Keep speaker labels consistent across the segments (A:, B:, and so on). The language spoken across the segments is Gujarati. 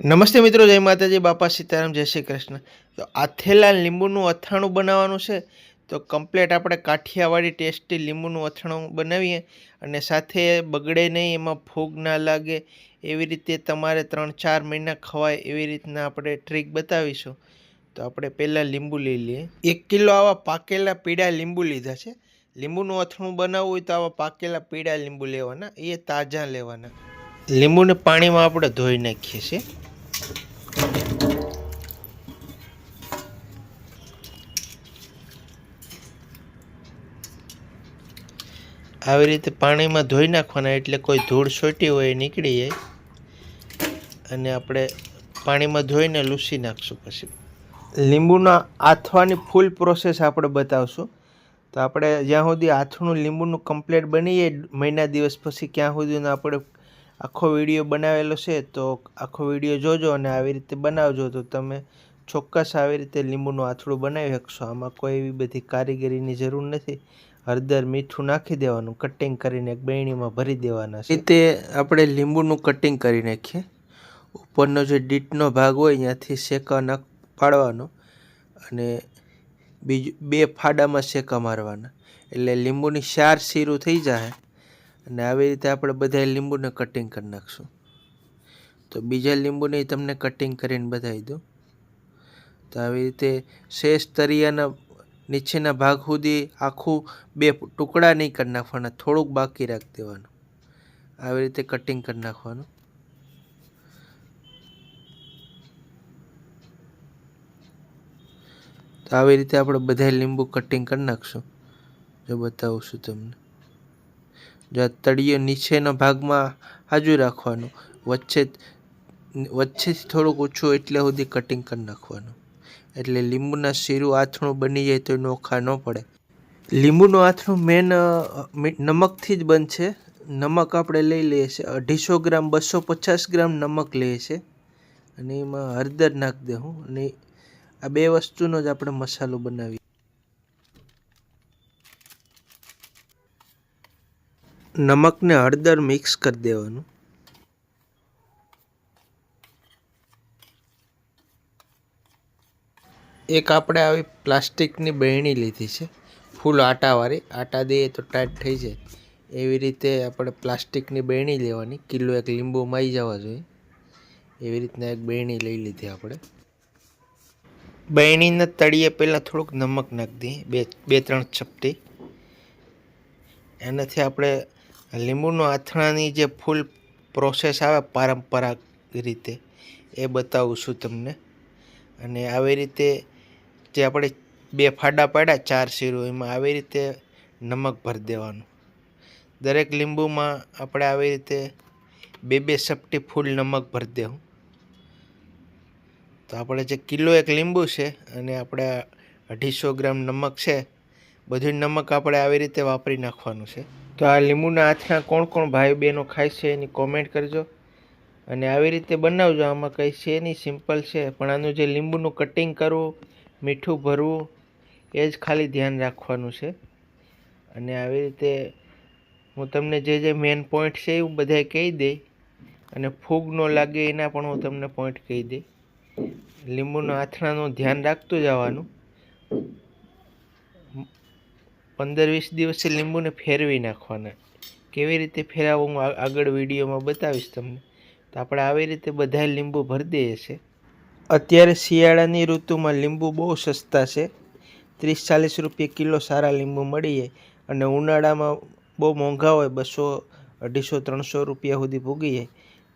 A: નમસ્તે મિત્રો, જય માતાજી, બાપા સીતારામ, જય શ્રી કૃષ્ણ. તો આથેલા લીંબુનું અથાણું બનાવવાનું છે. તો કમ્પ્લેટ આપણે કાઠિયાવાડી ટેસ્ટી લીંબુનું અથાણું બનાવીએ અને સાથે બગડે નહીં, એમાં ફૂગ ના લાગે, એવી રીતે તમારે ત્રણ ચાર મહિના ખવાય એવી રીતના આપણે ટ્રીક બતાવીશું. તો આપણે પહેલાં લીંબુ લઈ લઈએ. એક કિલો આવા પાકેલા પીળા લીંબુ લીધા છે. લીંબુનું અથાણું બનાવવું હોય તો આવા પાકેલા પીળા લીંબુ લેવાના, એ તાજા લેવાના. લીંબુને પાણીમાં આપણે ધોઈ નાખીએ છીએ. આવી રીતે પાણીમાં ધોઈ નાખવાના એટલે કોઈ ધૂળ છોટી હોય એ નીકળી જાય. અને આપણે પાણીમાં ધોઈને લૂસી નાખશું પછી. લીંબુના આથવાની ફૂલ પ્રોસેસ આપણે બતાવશું. તો આપણે જ્યાં સુધી આથનું લીંબુનું કમ્પ્લેટ બની જાય, મહિના દિવસ પછી ક્યાં સુધીનું આપણે આખો વીડિયો બનાવેલો છે, તો આખો વીડિયો જોજો અને આવી રીતે બનાવજો. તો તમે ચોક્કસ આવી રીતે લીંબુનું આથડું બનાવી શકશો. આમાં કોઈ એવી બધી કારીગરીની જરૂર નથી. હળદર મીઠું નાખી દેવાનું કટિંગ કરીને એક બેણીમાં ભરી દેવાના રીતે આપણે લીંબુનું કટિંગ કરી નાખીએ. ઉપરનો જે ડીટનો ભાગ હોય ત્યાંથી શેકા નાખ પાડવાનો અને બીજું, બે ફાડામાં શેકા મારવાના. એટલે લીંબુની શાર શીરું થઈ જાય. અને આવી રીતે આપણે બધા લીંબુને કટિંગ કરી નાખશું. તો બીજા લીંબુને તમને કટિંગ કરીને બતાવી દઉં. તો આવી રીતે શેષ તરિયાના નીચેના ભાગ સુધી આખું બે ટુકડા નહીં કરી નાખવાના, થોડુંક બાકી રાખી દેવાનું. આવી રીતે કટિંગ કરી નાખવાનું. તો આવી રીતે આપણે બધા લીંબુ કટિંગ કરી નાખશું. જો બતાવું છું તમને. તળિયો નીચેના ભાગમાં હાજુ રાખવાનું, વચ્ચે વચ્ચેથી થોડુંક ઓછું એટલે સુધી કટિંગ કરી નાખવાનું. એટલે લીંબુના શીરું આથણું બની જાય તો નોખા ન પડે. લીંબુનું આથણું મેન નમકથી જ બનશે. નમક આપણે લઈ લઈએ છીએ. અઢીસો ગ્રામ, બસો પચાસ ગ્રામ નમક લઈએ છીએ. અને એમાં હળદર નાખી દઉં અને આ બે વસ્તુનો જ આપણે મસાલો બનાવીએ. નમકને હળદર મિક્સ કરી દેવાનું. એક આપણે આવી પ્લાસ્ટિકની બહેણી લીધી છે, ફૂલ આટાવાળી. આટા દઈએ તો ટાઈટ થઈ જાય. એવી રીતે આપણે પ્લાસ્ટિકની બહેણી લેવાની. કિલો એક લીંબુ માઈ જવા જોઈએ. એવી રીતના એક બહેણી લઈ લીધી આપણે. બહેણીના તળિયે પહેલાં થોડુંક નમક નાખી દઈએ. બે બે, ત્રણ ચપટી. એનાથી આપણે લીંબુનું આથણાની જે ફૂલ પ્રોસેસ આવે પારંપરાગત રીતે, એ બતાવું છું તમને. અને આવી રીતે જે આપણે બે ફાડા પાડ્યા ચાર શીરો, એમાં આવી રીતે નમક ભરી દેવાનું. દરેક લીંબુમાં આપણે આવી રીતે બે બે સપટી ફૂલ નમક ભરી દેવું. તો આપણે જે કિલો એક લીંબુ છે અને આપણે અઢીસો ગ્રામ નમક છે બધું નમક આપણે આવી રીતે વાપરી નાખવાનું છે. તો આ લીંબુના આથણા કોણ કોણ ભાઈ બહેનો ખાય છે એની કોમેન્ટ કરજો. અને આવી રીતે બનાવજો. આમાં કંઈ છે નહીં સિમ્પલ છે. પણ આનું જે લીંબુનું કટિંગ કરવું, મીઠું ભરવું, એ જ ખાલી ધ્યાન રાખવાનું છે. અને આવી રીતે હું તમને જે જે મેન પોઈન્ટ છે એ હું બધાય કહી દઈ અને ફૂગ ન લાગે એના પણ હું તમને પોઈન્ટ કહી દઈ લીંબુના આથણાનું ધ્યાન રાખતું જવાનું. પંદર વીસ દિવસે લીંબુને ફેરવી નાખવાના. કેવી રીતે ફેરવવું હું આગળ વિડીયોમાં બતાવીશ તમને. તો આપણે આવી રીતે બધા લીંબુ ભરી દઈએ છીએ અત્યારે શિયાળાની ઋતુમાં લીંબુ બહુ સસ્તા છે. ત્રીસ ચાલીસ રૂપિયા કિલો સારા લીંબુ મળી જાય અને ઉનાળામાં બહુ મોંઘા હોય બસો, અઢીસો, ત્રણસો રૂપિયા સુધી ભૂગી જાય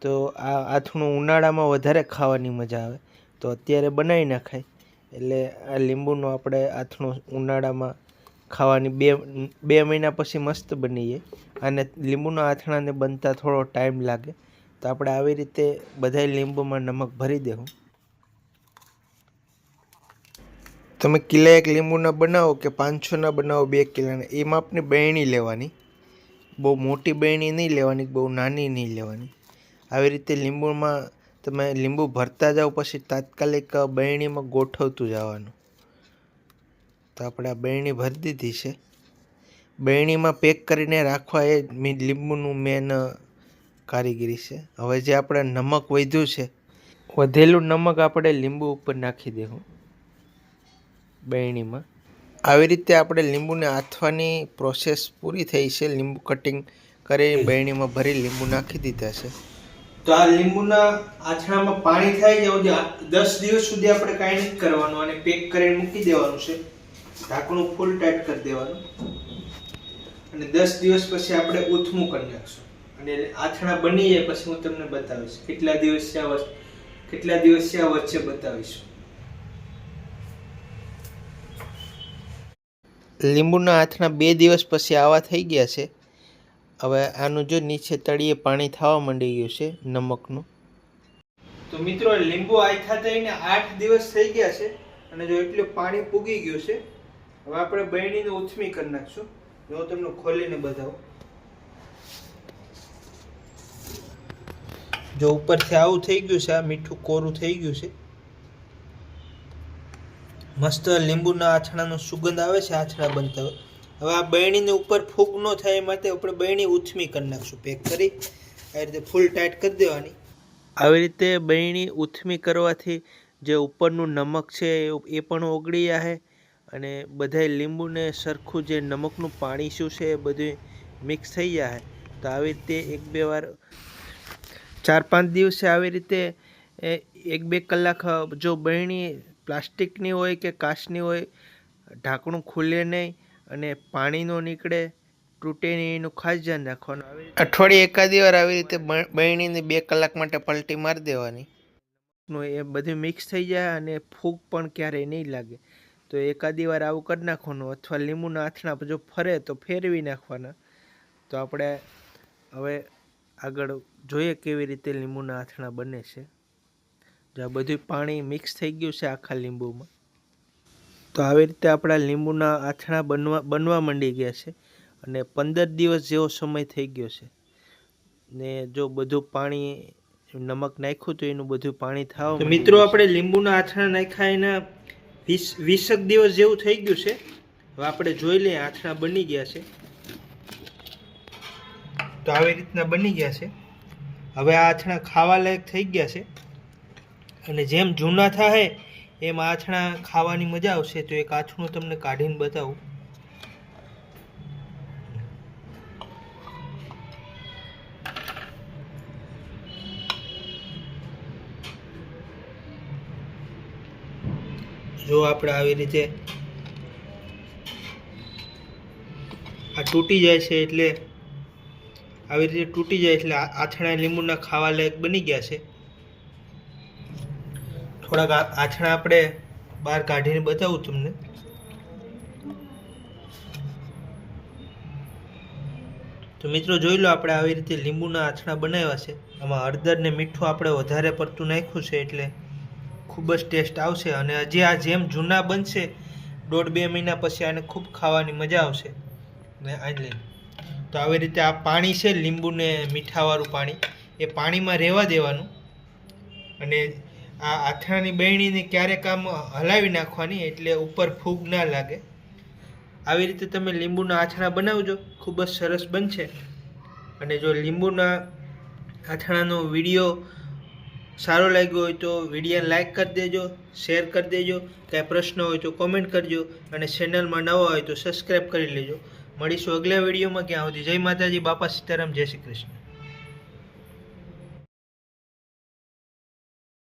A: તો આ આથણું ઉનાળામાં વધારે ખાવાની મજા આવે. તો અત્યારે બનાવી નાખાય. એટલે આ લીંબુનો આપણે આથણું ઉનાળામાં ખાવાની બે બે મહિના પછી મસ્ત બની જાય. અને લીંબુના આથણાને બનતા થોડો ટાઈમ લાગે. તો આપણે આવી રીતે બધાય લીંબુમાં નમક ભરી દેવું. તમે કિલા એક લીંબુના બનાવો કે પાંચસોના બનાવો બે કિલાના, એ માપની બહેણી લેવાની. બહુ મોટી બહેણી નહીં લેવાની, બહુ નાની નહીં લેવાની. આવી રીતે લીંબુમાં તમે લીંબુ ભરતા જાઓ, પછી તાત્કાલિક બહેણીમાં ગોઠવતું જવાનું. તો આપણે આ બહેણી ભરી દીધી છે. બેરણીમાં પેક કરીને રાખવા એ લીંબુનું મેન કારીગરી છે. હવે જે આપણે નમક વધ્યું છે, વધેલું નમક આપણે લીંબુ ઉપર નાખી દેવું બેરણીમાં આવી રીતે આપણે લીંબુને આથવાની પ્રોસેસ પૂરી થઈ છે. લીંબુ કટિંગ કરી બેરણીમાં ભરી લીંબુ નાખી દીધા છે. તો આ લીંબુના આથણામાં પાણી થાય ત્યાં દસ દિવસ સુધી આપણે કાંઈ નથી કરવાનું અને પેક કરીને મૂકી દેવાનું છે. ઢાંકણું ફૂલ ટાઈટ કરી દેવાનું. અને દસ દિવસ પછી આપણે ઉથમું કરી નાખશું. અને આથણા બની જાય પછી હું તમને બતાવીશ કેટલા દિવસ છે આ કેટલા દિવસ છે વચ્ચે બતાવીશું. લીંબુના આથણા બે દિવસ પછી આવા થઈ ગયા છે. હવે આનું જો નીચે તળિયે પાણી થવા માંડી ગયું છે, નમકનું. તો મિત્રો, લીંબુ આથા થઈને આઠ દિવસ થઈ ગયા છે. અને જો એટલું પાણી પૂગી ગયું છે હવે આપણે બહેણીને ઉથમી કરી નાખશું. જો તમને ખોલીને બતાવું. જો ઉપરથી આવું થઈ ગયું છે, આ મીઠું કોરું થઈ ગયું છે. મસ્ત લીંબુના આથણાનો સુગંધ આવે છે, આથણા બનતા હવે આ બહેણીને ઉપર ફૂગ ન થાય એ માટે આપણે બહેણી ઉથમી કરી નાખશું. પેક કરી, આ રીતે ફૂલ ટાઈટ કરી દેવાની. આવી રીતે બહેણી ઉથમી કરવાથી જે ઉપરનું નમક છે એ પણ ઓગળી જાય અને બધાય લીંબુને સરખું જે નમકનું પાણી શું છે એ બધું મિક્સ થઈ જાય તો આવી રીતે એક બે વાર ચાર પાંચ દિવસે આવી રીતે એ એક બે કલાક જો બહેણી પ્લાસ્ટિકની હોય કે કાચની હોય ઢાંકણું ખુલે નહીં અને પાણી ન નીકળે તૂટે નહીં એનું ખાસ ધ્યાન રાખવાનું. અઠવાડિયે એકાદી વાર આવી રીતે બહેણીને બે કલાક માટે પલટી મારી દેવાની. એ બધું મિક્સ થઈ જાય અને ફૂગ પણ ક્યારેય નહીં લાગે. તો એકાદી વાર આવું કરી નાખવાનું અથવા લીંબુના આથણા જો ફરે તો ફેરવી નાખવાના. તો આપણે હવે આગળ જોઈએ કેવી રીતે લીંબુના આથણા બને છે. જો આ બધું પાણી મિક્સ થઈ ગયું છે આખા લીંબુમાં. તો આવી રીતે આપણા લીંબુના આથણા બનવા બનવા માંડી ગયા છે અને પંદર દિવસ જેવો સમય થઈ ગયો છે. ને જો બધું પાણી નમક નાખ્યું તો એનું બધું પાણી થાવ મિત્રો આપણે લીંબુના આથણા નાખ્યા એના વીસ, વીસેક દિવસ જેવું થઈ ગયું છે. હવે આપણે જોઈ લઈએ આથણા બની ગયા છે. તો આવી રીતના બની ગયા છે. હવે આ આથણા ખાવા લાયક થઈ ગયા છે. અને જેમ જૂના થાય એમ આથણા ખાવાની મજા આવશે. તો એક આથણું તમને કાઢીને બતાવું. જો આપણે આવી રીતે આ તૂટી જાય છે એટલે આવી રીતે તૂટી જાય એટલે આથણા લીંબુના ખાવા લાયક બની ગયા છે. થોડાક આથણા આપણે બહાર કાઢીને બતાવું તમને. તો મિત્રો જોઈ લો આપણે આવી રીતે લીંબુના આથણા બનાવ્યા છે. આમાં હળદર ને મીઠું આપણે વધારે પડતું નાખ્યું છે એટલે ખૂબ જ ટેસ્ટ આવશે અને હજી આ જેમ જૂના બનશે, દોઢ બે મહિના પછી આને ખૂબ ખાવાની મજા આવશે. ને આજ તો આવી રીતે આ પાણી છે લીંબુને મીઠાવાળું પાણી, એ પાણીમાં રહેવા દેવાનું. અને આ આથાની બહેણીને ક્યારેક આમ હલાવી નાખવાની, એટલે ઉપર ફૂગ ના લાગે. આવી રીતે તમે લીંબુના આથણા બનાવજો, ખૂબ જ સરસ બનશે. અને જો લીંબુના આથણાનો વીડિયો સારો લાગ્યું હોય તો વિડીયોને લાઇક કરી દેજો શેર કરી દેજો, કાંઈ પ્રશ્ન હોય તો કોમેન્ટ કરજો અને ચેનલમાં નવા હોય તો સબસ્ક્રાઈબ કરી લેજો. મળીશું અગલા વિડીયોમાં ક્યાં સુધી જય માતાજી, બાપા સીતારામ, જય શ્રી કૃષ્ણ.